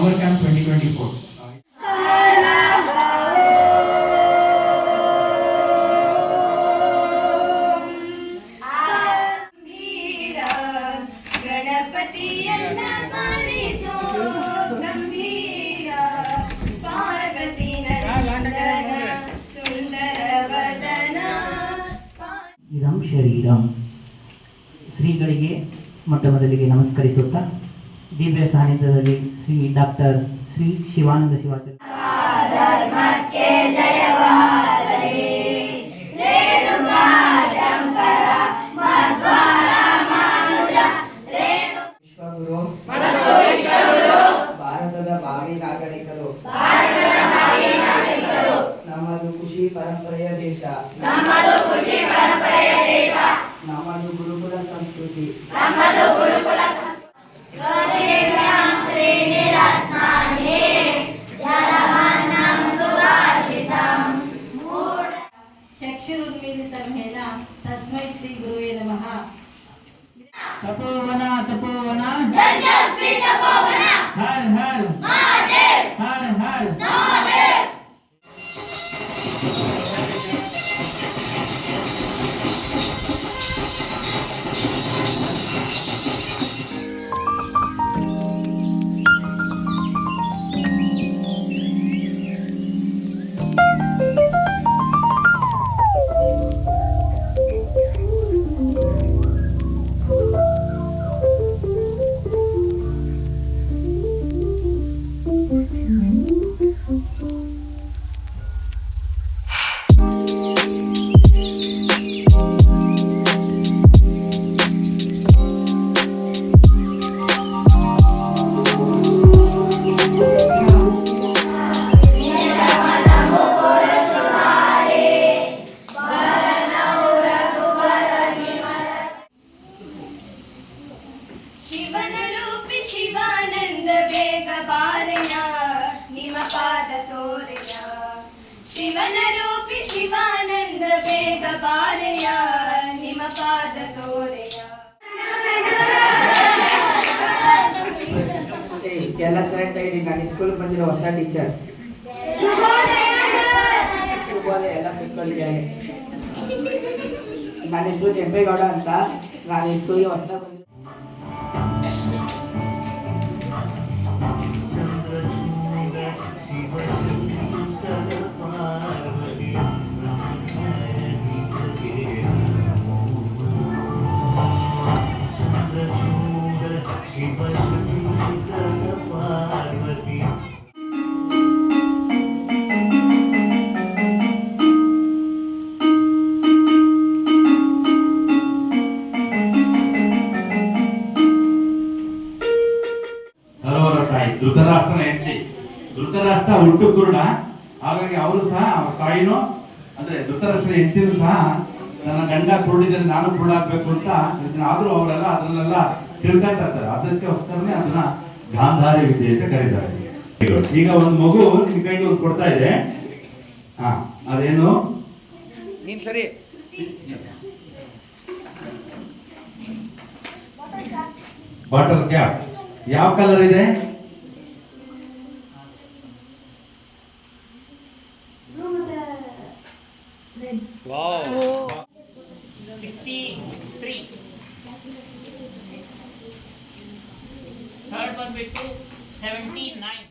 Summer Camp 2024. ಗಂಭೀರ ಗಣಪತಿಯನ್ನ ಪಾಲಿಸೋ ಗಂಭೀರ ಪಾರ್ವತಿ ನಂದನ ಸುಂದರ ವದನ ಇದಂ ಶರೀರಂ ಶ್ರೀಗಳಿಗೆ ಮೊಟ್ಟ ಮೊದಲಿಗೆ ನಮಸ್ಕರಿಸುತ್ತಾ ದಿವ್ಯ ಸಾನ್ನಿಧ್ಯದಲ್ಲಿ ಶ್ರೀ ಡಾಕ್ಟರ್ ಶ್ರೀ ಶಿವಾನಂದ ಶಿವಾಚಾರ್ಯ 我不跟他。त्याला सर त्या ठिकाणी स्कूल पंजर वसा टीचर శుభోదయాల పిక్కలు చేయాలి దాని స్కూల్ ఎంపీ కూడా అంతా దాని స్కూల్కి వస్తా ಧೃತರಾಷ್ಟ್ರ ಹುಟ್ಟು ಕುರುಡ. ಹಾಗಾಗಿ ಅವರು ಸಹ ಅವ್ರ ತಾಯಿನೂ ಅಂದ್ರೆ ಧೃತರಾಷ್ಟ್ರ ಹೆಂಡತಿನೂ ಸಹ ನನ್ನ ಗಂಡ ಕುರುಡಿದ್ರೆ ನಾನು ಕುರುಡಾಗ್ಬೇಕು ಅಂತ ಆದ್ರೂ ಅವರೆಲ್ಲ ಅದನ್ನೆಲ್ಲ ತಿಳ್ಕೊಳ್ತಾ ಇರ್ತಾರೆ. ಅದಕ್ಕೆ ಹೊಸರನೇ ಅದನ್ನ ಗಾಂಧಾರಿ ವಿದ್ಯೆ ಅಂತ ಕರೀತಾರೆ. ಈಗ ಒಂದು ಮಗು ನಿಮ್ ಕೈಗೆ ಒಂದು ಕೊಡ್ತಾ ಇದೆ. ಹಾ ಅದೇನು? ನೀನ್ ಸರಿ. Bottle cap. ಯಾವ ಕಲರ್ ಇದೆ? Wow. 63. Third one will to 79.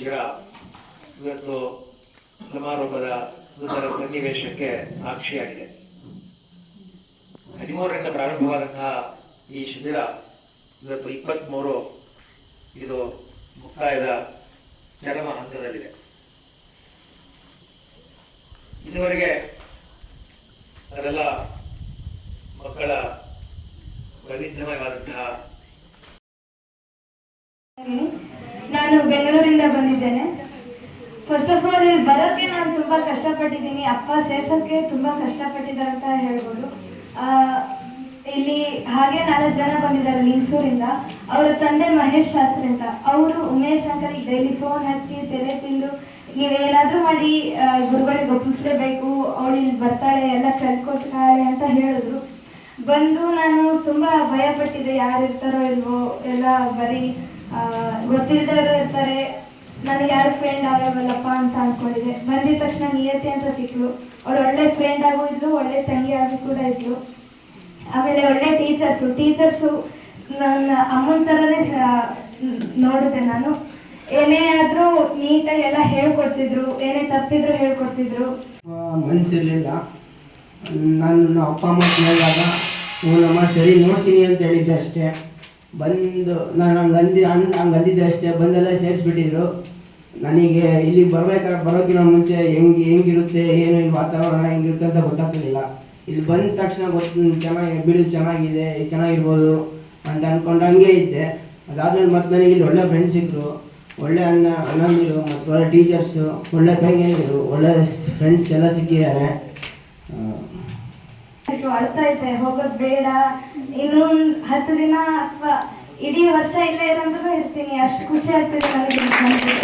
ಶಿಬಿರ ಇವತ್ತು ಸಮಾರೋಪದ ಸುಂದರ ಸನ್ನಿವೇಶಕ್ಕೆ ಸಾಕ್ಷಿಯಾಗಿದೆ. ಹದಿಮೂರರಿಂದ ಪ್ರಾರಂಭವಾದಂತಹ ಈ ಶಿಬಿರ ಇವತ್ತು ಇಪ್ಪತ್ತ್ಮೂರು ಇದು ಮುಕ್ತಾಯದ ಚರಮ ಹಂತದಲ್ಲಿದೆ. ಇದುವರೆಗೆ ಅದೆಲ್ಲ ಮಕ್ಕಳ ವೈವಿಧ್ಯಮಯವಾದಂತಹ ನಾನು ಬೆಂಗಳೂರಿಂದ ಬಂದಿದ್ದೇನೆ. ಫಸ್ಟ್ ಆಫ್ ಆಲ್ ಇಲ್ಲಿ ಬರೋಕ್ಕೆ ನಾನು ತುಂಬ ಕಷ್ಟಪಟ್ಟಿದ್ದೀನಿ. ಅಪ್ಪ ಸೇರ್ಸೋಕ್ಕೆ ತುಂಬ ಕಷ್ಟಪಟ್ಟಿದ್ದಾರೆ ಅಂತ ಹೇಳ್ಬೋದು ಇಲ್ಲಿ ಹಾಗೆ ನಾಲ್ಕು ಜನ ಬಂದಿದ್ದಾರೆ ಲಿಂಗ್ಸೂರಿಂದ ಅವರ ತಂದೆ ಮಹೇಶ್ ಶಾಸ್ತ್ರಿ ಅಂತ. ಅವರು ಉಮೇಶ್ ಅಂಕಲ್ಗೆ ಡೈಲಿ ಫೋನ್ ಹಚ್ಚಿ ತೆರೆ ತಿಂದು ನೀವೇನಾದರೂ ಮಾಡಿ ಗುರುಗಳಿಗೆ ಒಪ್ಪಿಸ್ಲೇಬೇಕು, ಅವಳು ಇಲ್ಲಿ ಬರ್ತಾಳೆ, ಎಲ್ಲ ಕಲ್ಕೊತಾಳೆ ಅಂತ ಹೇಳಿದ್ರು ಬಂದು ನಾನು ತುಂಬ ಭಯಪಟ್ಟಿದ್ದೆ. ಯಾರು ಇರ್ತಾರೋ ಇಲ್ವೋ, ಎಲ್ಲ ಬರೀ ಗೊತ್ತಿಲ್ಲದವರು ಇರ್ತಾರೆ. ನನಗೆ ಯಾರು ಫ್ರೆಂಡ್ ಆಗಲ್ವಲ್ಲಪ್ಪ ಅಂತ ಅನ್ಕೊಂಡಿದ್ದೆ. ಬಂದಿದ ತಕ್ಷಣ ನಿಯತಿ ಅಂತ ಸಿಕ್ಕಳು. ಅವಳು ಒಳ್ಳೆ ಫ್ರೆಂಡ್ ಆಗೂ ಇದ್ಲು, ಒಳ್ಳೆ ತಂಗಿ ಆಗಿ ಕೂಡ ಇದ್ಲು. ಆಮೇಲೆ ಒಳ್ಳೆ ಟೀಚರ್ಸು ಟೀಚರ್ಸು ನನ್ನ ಅಮ್ಮನ ಥರನೇ ನೋಡಿದೆ ನಾನು. ಏನೇ ಆದರೂ ನೀಟಾಗಿ ಎಲ್ಲ ಹೇಳ್ಕೊಡ್ತಿದ್ರು, ಏನೇ ತಪ್ಪಿದ್ರು ಹೇಳ್ಕೊಡ್ತಿದ್ರು. ಮನಸ್ಸಿರಲಿಲ್ಲ ನನ್ನ ಅಪ್ಪ ಅಮ್ಮ ಕೇಳಿದಾಗ ನಮ್ಮ ಸರಿ, ನೋಡ್ತೀನಿ ಅಂತ ಹೇಳಿದ್ದೆ ಅಷ್ಟೇ. ಬಂದು ನಾನು ಹಂಗೆ ಅಂದಿ ಅನ್ ಹಂಗೆ ಅಂದಿದ್ದೆ ಅಷ್ಟೇ. ಬಂದೆಲ್ಲ ಸೇರಿಸ್ಬಿಟ್ಟಿದ್ರು. ನನಗೆ ಇಲ್ಲಿಗೆ ಬರ್ಬೇಕಾದ್ರೆ ಬರೋಕ್ಕಿಂತ ಮುಂಚೆ ಹೆಂಗೆ ಹೆಂಗಿರುತ್ತೆ, ಏನು ಇಲ್ಲಿ ವಾತಾವರಣ ಹೆಂಗಿರುತ್ತೆ ಅಂತ ಗೊತ್ತಾಗ್ತಿರ್ಲಿಲ್ಲ. ಇಲ್ಲಿ ಬಂದ ತಕ್ಷಣ ಗೊತ್ತು ಚೆನ್ನಾಗಿ ಬಿಡು, ಚೆನ್ನಾಗಿದೆ, ಚೆನ್ನಾಗಿರ್ಬೋದು ಅಂತ ಅಂದ್ಕೊಂಡು ಹಂಗೆ ಇದ್ದೆ. ಅದಾದ್ಮೇಲೆ ಮತ್ತೆ ನನಗೆ ಇಲ್ಲಿ ಒಳ್ಳೆ ಫ್ರೆಂಡ್ಸ್ ಸಿಕ್ಕರು ಒಳ್ಳೆ ಅಣ್ಣ ಅಣ್ಣಂದಿರು, ಮತ್ತು ಒಳ್ಳೆ ಟೀಚರ್ಸು ಒಳ್ಳೆ ತಂಗಿಯಂದಿರು ಒಳ್ಳೆ ಫ್ರೆಂಡ್ಸ್ ಎಲ್ಲ ಸಿಕ್ಕಿದ್ದಾರೆ. ಆ, ಆಯ್ತು, ಅಳ್ತಾ ಇದ್ದೆ ಹೋಗೋದು ಬೇಡ. ಇನ್ನೊಂದು ಹತ್ತು ದಿನ ಅಥವಾ ಇಡೀ ವರ್ಷ ಇಲ್ಲೇ ಇರಂದ್ರೂ ಇರ್ತೀನಿ. ಅಷ್ಟು ಖುಷಿ ಆಗ್ತಿದೆ ನನಗೆ.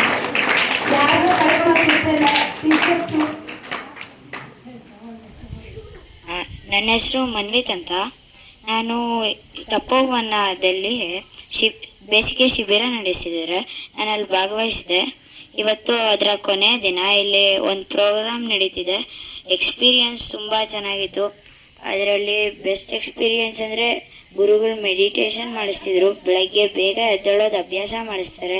ಯಾರಿಗೂ ಕರ್ಕೊಂಡು ಟೀಚರ್ಸು ನನ್ನ ಹೆಸರು ಮನ್ವಿತ್ ಅಂತ. ನಾನು ತಪೋವನದಲ್ಲಿ ಶಿ ಬೇಸಿಗೆ ಶಿಬಿರ ನಡೆಸಿದ್ದಾರೆ. ನಾನು ಅಲ್ಲಿ ಭಾಗವಹಿಸಿದೆ. ಇವತ್ತು ಅದರ ಕೊನೆಯ ದಿನ. ಇಲ್ಲಿ ಒಂದು ಪ್ರೋಗ್ರಾಮ್ ನಡೀತಿದೆ. ಎಕ್ಸ್ಪೀರಿಯನ್ಸ್ ತುಂಬ ಚೆನ್ನಾಗಿತ್ತು. ಅದರಲ್ಲಿ ಬೆಸ್ಟ್ ಎಕ್ಸ್ಪೀರಿಯನ್ಸ್ ಅಂದರೆ ಗುರುಗಳು ಮೆಡಿಟೇಷನ್ ಮಾಡಿಸ್ತಿದ್ರು. ಬೆಳಗ್ಗೆ ಬೇಗ ಎದ್ದೇಳೋದು ಅಭ್ಯಾಸ ಮಾಡಿಸ್ತಾರೆ.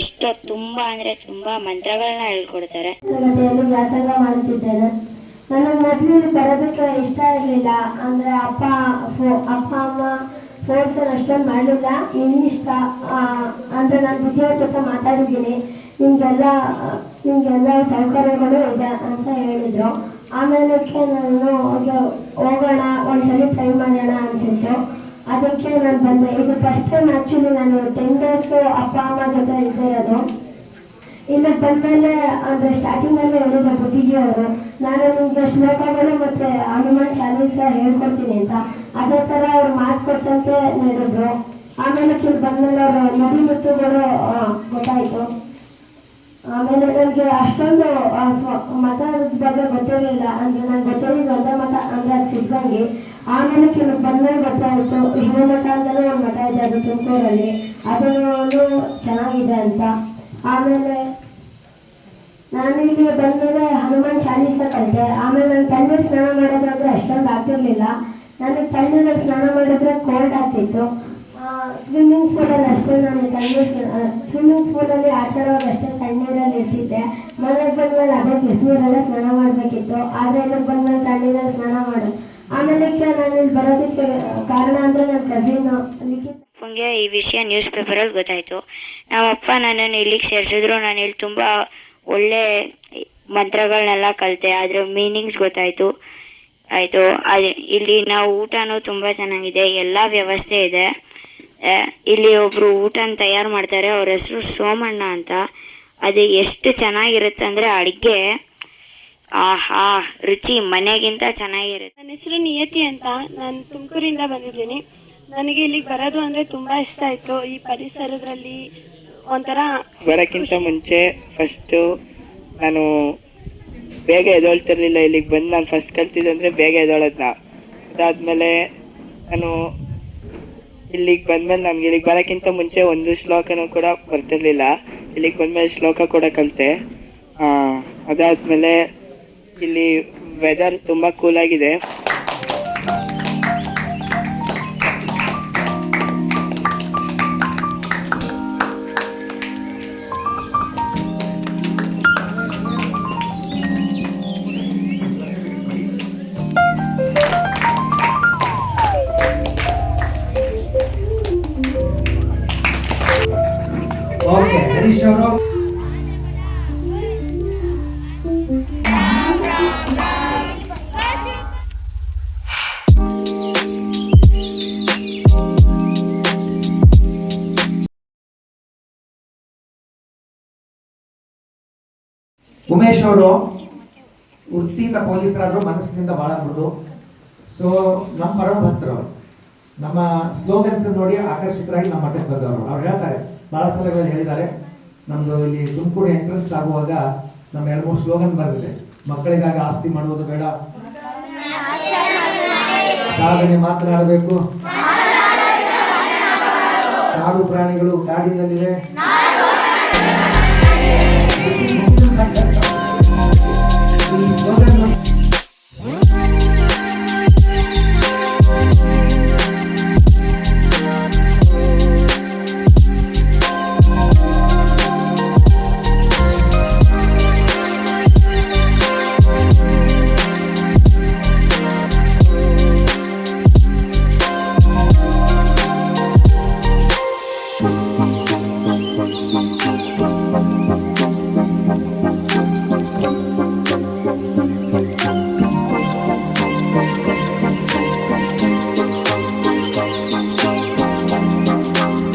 ಎಷ್ಟೋ ತುಂಬ ಅಂದರೆ ತುಂಬ ಮಂತ್ರಗಳನ್ನ ಹೇಳ್ಕೊಡ್ತಾರೆ. ವ್ಯಾಸಂಗ ಮಾಡುತ್ತಿದ್ದೇನೆ. ನನಗೆ ಮೊದಲು ಬರೋದಕ್ಕೆ ಇಷ್ಟ ಇರಲಿಲ್ಲ. ಅಂದರೆ ಅಪ್ಪ ಅಪ್ಪ, ಅಮ್ಮ ಫೋರ್ಸ್ ಅಷ್ಟೊಂದು ಮಾಡಲಿಲ್ಲ. ಇನ್ನಿಷ್ಟ ಅಂದರೆ ನಾನು ಬುದ್ಧಿಯವ್ರ ಜೊತೆ ಮಾತಾಡಿದ್ದೀನಿ. ನಿಮಗೆಲ್ಲ ನಿಮಗೆಲ್ಲ ಸೌಕರ್ಯಗಳು ಇದೆ ಅಂತ ಹೇಳಿದರು. ಆಮೇಲಕ್ಕೆ ನಾನು ಒಂದು ಹೋಗೋಣ, ಒಂದ್ಸಲಿ ಟ್ರೈ ಮಾಡೋಣ ಅನಿಸಿತ್ತು. ಅದಕ್ಕೆ ನಾನು ಬಂದೆ. ಇದು ಫಸ್ಟ್ ಟೈಮ್ ಆ್ಯಕ್ಚುಲಿ ನಾನು ಟೆನ್ ಡೇಸ್ ಅಪ್ಪ, ಅಮ್ಮ ಜೊತೆ ಇದ್ದೇ ಇರೋದು. ಇಲ್ಲಿ ಬಂದ್ಮೇಲೆ, ಅಂದ್ರೆ ಸ್ಟಾರ್ಟಿಂಗ್ ಅಲ್ಲಿ ಹೇಳಿದ್ರು ಬುದ್ಧಿಜಿ ಅವರು. ನಾನು ನಿಮ್ಗೆ ಶ್ಲೋಕಗಳು ಮತ್ತೆ ಹನುಮಾನ್ ಚಾಲೀಸ ಹೇಳ್ಕೊಡ್ತೀನಿ ಅಂತ. ಅದೇ ತರ ಅವ್ರು ಮಾತು ಕೊಟ್ಟಂತೆ ನಡೆದ್ರು. ಆಮೇಲೆ ಇಲ್ಲಿ ಬಂದ್ಮೇಲೆ ಅವರು ನದಿ ಮುತ್ತುಗಳು ಗೊತ್ತಾಯ್ತು. ಆಮೇಲೆ ನನಗೆ ಅಷ್ಟೊಂದು ಸ್ವ- ಮತದ ಬಗ್ಗೆ ಗೊತ್ತಿರಲಿಲ್ಲ ಅಂದ್ರೆ ನಾನು ಗೊತ್ತಿರೋದು ಒಂದೇ ಮಠ, ಅಂದ್ರೆ ಅದು ಸಿದ್ಧಂಗೆ ಆಮೇಲೆ ಕೆಲವು ಬಂದ್ಮೇಲೆ ಗೊತ್ತಾಯ್ತು ಮಠ ಅಂತಲೂ ಒಂದು ಮಠ ಇದೆ, ಅದು ತುಮಕೂರಲ್ಲಿ. ಅದನ್ನು ಚೆನ್ನಾಗಿದೆ ಅಂತ. ಆಮೇಲೆ ನಾನು ಇಲ್ಲಿ ಬಂದ್ಮೇಲೆ ಹನುಮಾನ್ ಚಾಲೀಸ ಕಲಿತೆ. ಆಮೇಲೆ ನಾನು ತಣ್ಣೀರು ಸ್ನಾನ ಮಾಡೋದಾದ್ರೆ ಅಷ್ಟೊಂದು ಆಗ್ತಿರ್ಲಿಲ್ಲ. ನನಗೆ ತಣ್ಣೀರಲ್ಲಿ ಸ್ನಾನ ಮಾಡಿದ್ರೆ ಕೋಲ್ಡ್ ಆಗ್ತಿತ್ತು. ಸ್ವಿಮ್ಮಿಂಗ್ ಪೂಲಲ್ಲಿ ಅಷ್ಟೇ ನಾನು ತಣ್ಣೀರು ಸ್ವಿಮ್ಮಿಂಗ್ ಪೂಲಲ್ಲಿ ಆಟ ಆಡೋವಾಗ ಅಷ್ಟೇ ತಣ್ಣೀರಲ್ಲಿ ಇರ್ತಿದ್ದೆ ಮನೆಗೆ ಬಂದ್ಮೇಲೆ ಅದೇ ಬಿಸಿನೀರಲ್ಲೇ ಸ್ನಾನ ಮಾಡಬೇಕಿತ್ತು. ಆದರೆ ಇಲ್ಲಿಗೆ ಬಂದ್ಮೇಲೆ ತಣ್ಣೀರಲ್ಲಿ ಸ್ನಾನ ಮಾಡು. ಆಮೇಲೆ ನಾನು ಇಲ್ಲಿ ಬರೋದಕ್ಕೆ ಕಾರಣ ಅಂದರೆ ನನ್ನ ಕಸಿನ್ ಅಪ್ಪಂಗೆ ಈ ವಿಷಯ ನ್ಯೂಸ್ ಪೇಪರಲ್ಲಿ ಗೊತ್ತಾಯಿತು. ನಮ್ಮಪ್ಪ ನನ್ನನ್ನು ಇಲ್ಲಿಗೆ ಸೇರಿಸಿದ್ರು. ನಾನು ಇಲ್ಲಿ ತುಂಬ ಒಳ್ಳೆ ಮಂತ್ರಗಳನ್ನೆಲ್ಲ ಕಲಿತೆ. ಅದರ ಮೀನಿಂಗ್ಸ್ ಗೊತ್ತಾಯಿತು. ಆಯಿತು. ಅದು ಇಲ್ಲಿ ನಾವು ಊಟನೂ ತುಂಬ ಚೆನ್ನಾಗಿದೆ. ಎಲ್ಲ ವ್ಯವಸ್ಥೆ ಇದೆ. ಇಲ್ಲಿ ಒಬ್ಬರು ಊಟನ ತಯಾರು ಮಾಡ್ತಾರೆ. ಅವ್ರ ಹೆಸರು ಸೋಮಣ್ಣ ಅಂತ. ಅದು ಎಷ್ಟು ಚೆನ್ನಾಗಿರುತ್ತೆ ಅಂದರೆ ಅಡುಗೆ ಆಹಾ ರುಚಿ ಮನೆಗಿಂತ ಚೆನ್ನಾಗಿರುತ್ತೆ. ನನ್ನ ಹೆಸರು ನಿಯತಿ ಅಂತ. ನಾನು ತುಮಕೂರಿಂದ ಬಂದಿದ್ದೀನಿ. ನನಗೆ ಇಲ್ಲಿಗೆ ಬರೋದು ಅಂದರೆ ತುಂಬ ಇಷ್ಟ ಆಯಿತು. ಈ ಪರಿಸರದಲ್ಲಿ ಒಂಥರ ಬರೋಕ್ಕಿಂತ ಮುಂಚೆ ಫಸ್ಟು ನಾನು ಬೇಗ ಎದೊಳ್ತಿರ್ಲಿಲ್ಲ ಇಲ್ಲಿಗೆ ಬಂದು ನಾನು ಫಸ್ಟ್ ಕಲ್ತಿದ್ದೆ ಅಂದರೆ ಬೇಗ ಎದ್ದೇಳೋದನ್ನ ಅದಾದಮೇಲೆ ನಾನು ಇಲ್ಲಿಗೆ ಬಂದ್ಮೇಲೆ ನನಗೆ ಇಲ್ಲಿಗೆ ಬರೋಕ್ಕಿಂತ ಮುಂಚೆ ಒಂದು ಶ್ಲೋಕನೂ ಕೂಡ ಬರ್ತಿರ್ಲಿಲ್ಲ. ಇಲ್ಲಿಗೆ ಬಂದಮೇಲೆ ಶ್ಲೋಕ ಕೂಡ ಕಲಿತೆ ಅದಾದಮೇಲೆ ಇಲ್ಲಿ ವೆದರ್ ತುಂಬ ಕೂಲಾಗಿದೆ ಉಮೇಶ್ ಅವರು ವೃತ್ತಿಯಿಂದ ಪೊಲೀಸರಾದರೂ ಮನಸ್ಸಿನಿಂದ ಬಹಳ ಮೃದು ಸೊ ನಮ್ಮ ಪರಮ ಭಕ್ತರು. ನಮ್ಮ ಸ್ಲೋಗನ್ಸ್ ನೋಡಿ ಆಕರ್ಷಿತರಾಗಿ ನಮ್ಮ ಮಠಕ್ಕೆ ಬಂದವರು. ಅವ್ರು ಹೇಳ್ತಾರೆ, ಭಾಳ ಸಲಗಳಲ್ಲಿ ಹೇಳಿದ್ದಾರೆ ನಮ್ಮದು ಇಲ್ಲಿ ತುಮಕೂರು ಎಂಟ್ರೆನ್ಸ್ ಆಗುವಾಗ ನಮ್ಮ ಎರಡು ಮೂರು ಸ್ಲೋಗನ್ ಬಂದಿದೆ. ಮಕ್ಕಳಿಗಾಗಿ ಆಸ್ತಿ ಮಾಡುವುದು ಬೇಡ. ಸಾಗಣೆ ಮಾತನಾಡಬೇಕು ಕಾಡು ಪ್ರಾಣಿಗಳು ಕಾಡಿನಲ್ಲಿವೆ.